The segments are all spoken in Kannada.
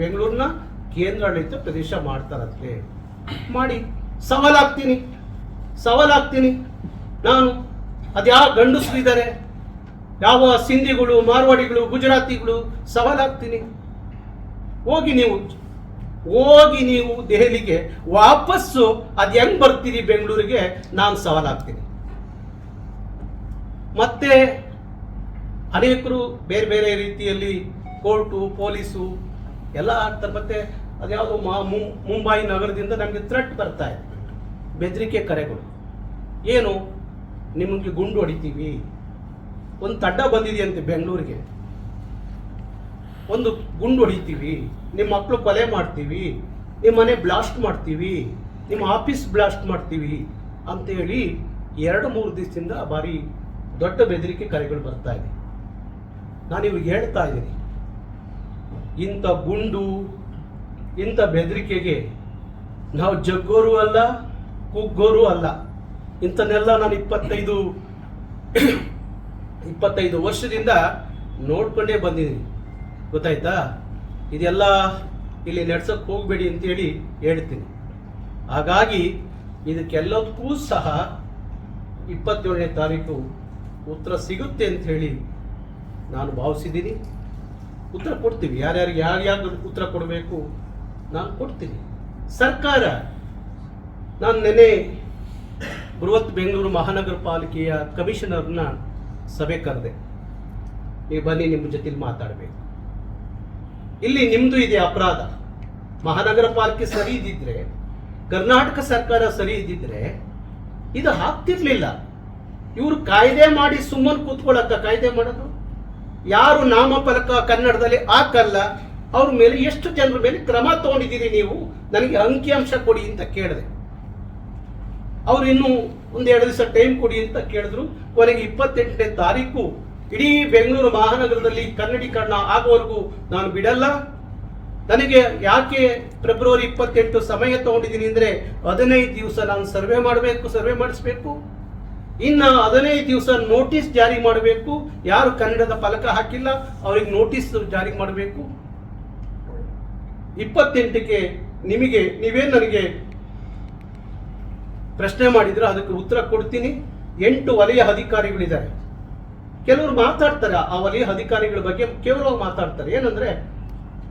ಬೆಂಗಳೂರನ್ನ ಕೇಂದ್ರಾಡಳಿತ ಪ್ರದೇಶ ಮಾಡ್ತಾರಂತೆ. ಮಾಡಿ, ಸವಾಲಾಗ್ತೀನಿ ಸವಾಲಾಗ್ತೀನಿ. ನಾನು ಅದ್ಯಾವ ಗಂಡಸರಿದ್ದಾರೆ. ಯಾವ ಸಿಂಧಿಗಳು, ಮಾರ್ವಾಡಿಗಳು, ಗುಜರಾತಿಗಳು, ಸವಾಲಾಗ್ತೀನಿ. ಹೋಗಿ ನೀವು ಹೋಗಿ ನೀವು ದೆಹಲಿಗೆ ವಾಪಸ್ಸು, ಅದು ಹೆಂಗ್ ಬರ್ತೀರಿ ಬೆಂಗಳೂರಿಗೆ? ನಾನು ಸವಾಲಾಗ್ತೀನಿ. ಮತ್ತೆ ಅನೇಕರು ಬೇರೆ ಬೇರೆ ರೀತಿಯಲ್ಲಿ ಕೋರ್ಟು, ಪೊಲೀಸು ಎಲ್ಲ ಆಗ್ತಾರೆ ಮತ್ತೆ ಅದ್ಯಾವುದೋ ಮುಂಬೈ ನಗರದಿಂದ ನಮಗೆ ಥ್ರೆಟ್ ಬರ್ತಾ ಇದೆ. ಬೆದರಿಕೆ ಕರೆಗಳು. ಏನು? ನಿಮಗೆ ಗುಂಡು ಹೊಡಿತೀವಿ. ಒಂದು ತಡ್ಡ ಬಂದಿದೆಯಂತೆ ಬೆಂಗಳೂರಿಗೆ. ಒಂದು ಗುಂಡು ಹೊಡಿತೀವಿ. ನಿಮ್ಮ ಮಕ್ಕಳು ಕೊಲೆ ಮಾಡ್ತೀವಿ. ನಿಮ್ಮ ಮನೆ ಬ್ಲಾಸ್ಟ್ ಮಾಡ್ತೀವಿ. ನಿಮ್ಮ ಆಫೀಸ್ ಬ್ಲಾಸ್ಟ್ ಮಾಡ್ತೀವಿ ಅಂತೇಳಿ ಎರಡು ಮೂರು ದಿವಸದಿಂದ ಭಾರಿ ದೊಡ್ಡ ಬೆದರಿಕೆ ಕರೆಗಳು ಬರ್ತಾ ಇದೆ. ನಾನು ಇವ್ರಿಗೆ ಹೇಳ್ತಾ ಇದ್ದೀನಿ. ಇಂಥ ಗುಂಡು, ಇಂಥ ಬೆದರಿಕೆಗೆ ನಾವು ಜಗ್ಗೋರು ಅಲ್ಲ, ಕುಗ್ಗೋರು ಅಲ್ಲ. ಇಂಥನ್ನೆಲ್ಲ ನಾನು ಇಪ್ಪತ್ತೈದು ಇಪ್ಪತ್ತೈದು ವರ್ಷದಿಂದ ನೋಡ್ಕೊಂಡೇ ಬಂದಿದ್ದೀನಿ. ಗೊತ್ತಾಯ್ತಾ? ಇದೆಲ್ಲ ಇಲ್ಲಿ ನಡ್ಸೋಕ್ಕೆ ಹೋಗಬೇಡಿ ಅಂತೇಳಿ ಹೇಳ್ತೀನಿ. ಹಾಗಾಗಿ ಇದಕ್ಕೆಲ್ಲದಕ್ಕೂ ಸಹ ಇಪ್ಪತ್ತೇಳನೇ ತಾರೀಕು ಉತ್ತರ ಸಿಗುತ್ತೆ ಅಂತ ಹೇಳಿ ನಾನು ಭಾವಿಸಿದ್ದೀನಿ. ಉತ್ತರ ಕೊಡ್ತೀವಿ. ಯಾರ್ಯಾರಿಗೆ ಯಾರ್ಯಾರು ಉತ್ತರ ಕೊಡಬೇಕು? ನಾನು ಕೊಡ್ತೀನಿ. ಸರ್ಕಾರ, ನಾನು ನೆನೆ ಬೃಹತ್ ಬೆಂಗಳೂರು ಮಹಾನಗರ ಪಾಲಿಕೆಯ ಕಮಿಷನರ್ನ ಸಭೆ ಕರೆದೆ. ನೀವು ಬನ್ನಿ, ನಿಮ್ಮ ಜೊತೆಲಿ ಮಾತಾಡಬೇಕು. ಇಲ್ಲಿ ನಿಮ್ದು ಇದೆ ಅಪರಾಧ. ಮಹಾನಗರ ಪಾಲಿಕೆ ಸರಿ ಇದ್ದಿದ್ರೆ, ಕರ್ನಾಟಕ ಸರ್ಕಾರ ಸರಿ ಇದ್ದಿದ್ರೆ, ಇದು ಹಾಕ್ತಿರ್ಲಿಲ್ಲ ಇವರು ಕಾಯ್ದೆ ಮಾಡಿ ಸುಮ್ಮನೆ ಕೂತ್ಕೊಳ್ಳಕ್ಕ ಕಾಯ್ದೆ ಮಾಡೋದು? ಯಾರು ನಾಮಫಲಕ ಕನ್ನಡದಲ್ಲಿ ಹಾಕಲ್ಲ, ಅವ್ರ ಮೇಲೆ ಎಷ್ಟು ಜನರ ಮೇಲೆ ಕ್ರಮ ತಗೊಂಡಿದ್ದೀರಿ ನೀವು? ನನಗೆ ಅಂಕಿಅಂಶ ಕೊಡಿ ಅಂತ ಕೇಳಿದೆ. ಅವ್ರು ಇನ್ನೂ ಒಂದೆರಡು ದಿವಸ ಟೈಮ್ ಕೊಡಿ ಅಂತ ಕೇಳಿದ್ರು. ಕೊನೆಗೆ ಇಪ್ಪತ್ತೆಂಟನೇ ತಾರೀಕು, ಇಡೀ ಬೆಂಗಳೂರು ಮಹಾನಗರದಲ್ಲಿ ಕನ್ನಡೀಕರಣ ಆಗೋವರೆಗೂ ನಾನು ಬಿಡಲ್ಲ. ನನಗೆ ಯಾಕೆ ಫೆಬ್ರವರಿ ಇಪ್ಪತ್ತೆಂಟು ಸಮಯ ತಗೊಂಡಿದ್ದೀನಿ ಅಂದರೆ, ಹದಿನೈದು ದಿವಸ ನಾನು ಸರ್ವೆ ಮಾಡಬೇಕು, ಸರ್ವೆ ಮಾಡಿಸ್ಬೇಕು. ಇನ್ನು ಹದಿನೈದು ದಿವಸ ನೋಟಿಸ್ ಜಾರಿ ಮಾಡಬೇಕು. ಯಾರು ಕನ್ನಡದ ಫಲಕ ಹಾಕಿಲ್ಲ, ಅವ್ರಿಗೆ ನೋಟಿಸ್ ಜಾರಿ ಮಾಡಬೇಕು. ಇಪ್ಪತ್ತೆಂಟಕ್ಕೆ ನಿಮಗೆ, ನೀವೇನು ನನಗೆ ಪ್ರಶ್ನೆ ಮಾಡಿದ್ರೆ ಅದಕ್ಕೆ ಉತ್ತರ ಕೊಡ್ತೀನಿ. ಎಂಟು ವಲಯ ಅಧಿಕಾರಿಗಳಿದ್ದಾರೆ. ಕೆಲವರು ಮಾತಾಡ್ತಾರೆ, ಆ ವಲಯ ಅಧಿಕಾರಿಗಳ ಬಗ್ಗೆ ಕೇವಲ ಮಾತಾಡ್ತಾರೆ. ಏನಂದ್ರೆ,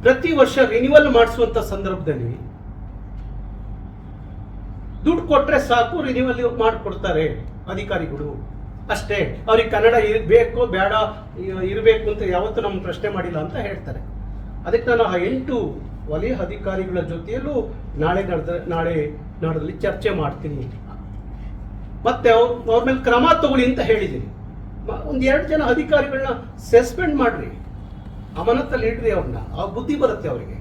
ಪ್ರತಿ ವರ್ಷ ರಿನ್ಯೂವಲ್ ಮಾಡಿಸುವಂತ ಸಂದರ್ಭದಲ್ಲಿ ದುಡ್ಡು ಕೊಟ್ರೆ ಸಾಕು ರಿನ್ಯೂವಲ್ ಮಾಡಿಕೊಡ್ತಾರೆ. ಅಧಿಕಾರಿಗಳು. ಅಷ್ಟೇ, ಅವ್ರಿಗೆ ಕನ್ನಡ ಇರಬೇಕು, ಬೇಡ, ಇರಬೇಕು ಅಂತ ಯಾವತ್ತೂ ನಮ್ಮ ಪ್ರಶ್ನೆ ಮಾಡಿಲ್ಲ ಅಂತ ಹೇಳ್ತಾರೆ. ಅದಕ್ಕೆ ನಾನು ಆ ಎಂಟು ವಲಯ ಅಧಿಕಾರಿಗಳ ಜೊತೆಯಲ್ಲೂ ನಾಳೆ ನಡೆದ, ನಾಳೆ ನಾಡದಲ್ಲಿ ಚರ್ಚೆ ಮಾಡ್ತೀನಿ. ಮತ್ತೆ ಅವ್ರ ಮೇಲೆ ಕ್ರಮ ತಗೊಳ್ಳಿ ಅಂತ ಹೇಳಿದ್ದೀನಿ. ಒಂದು ಎರಡು ಜನ ಅಧಿಕಾರಿಗಳನ್ನ ಸಸ್ಪೆಂಡ್ ಮಾಡ್ರಿ. ಅಮಾನತ್ತಲ್ಲಿ ಇಡ್ರಿ ಅವ್ರನ್ನ. ಆ ಬುದ್ಧಿ ಬರುತ್ತೆ ಅವರಿಗೆ.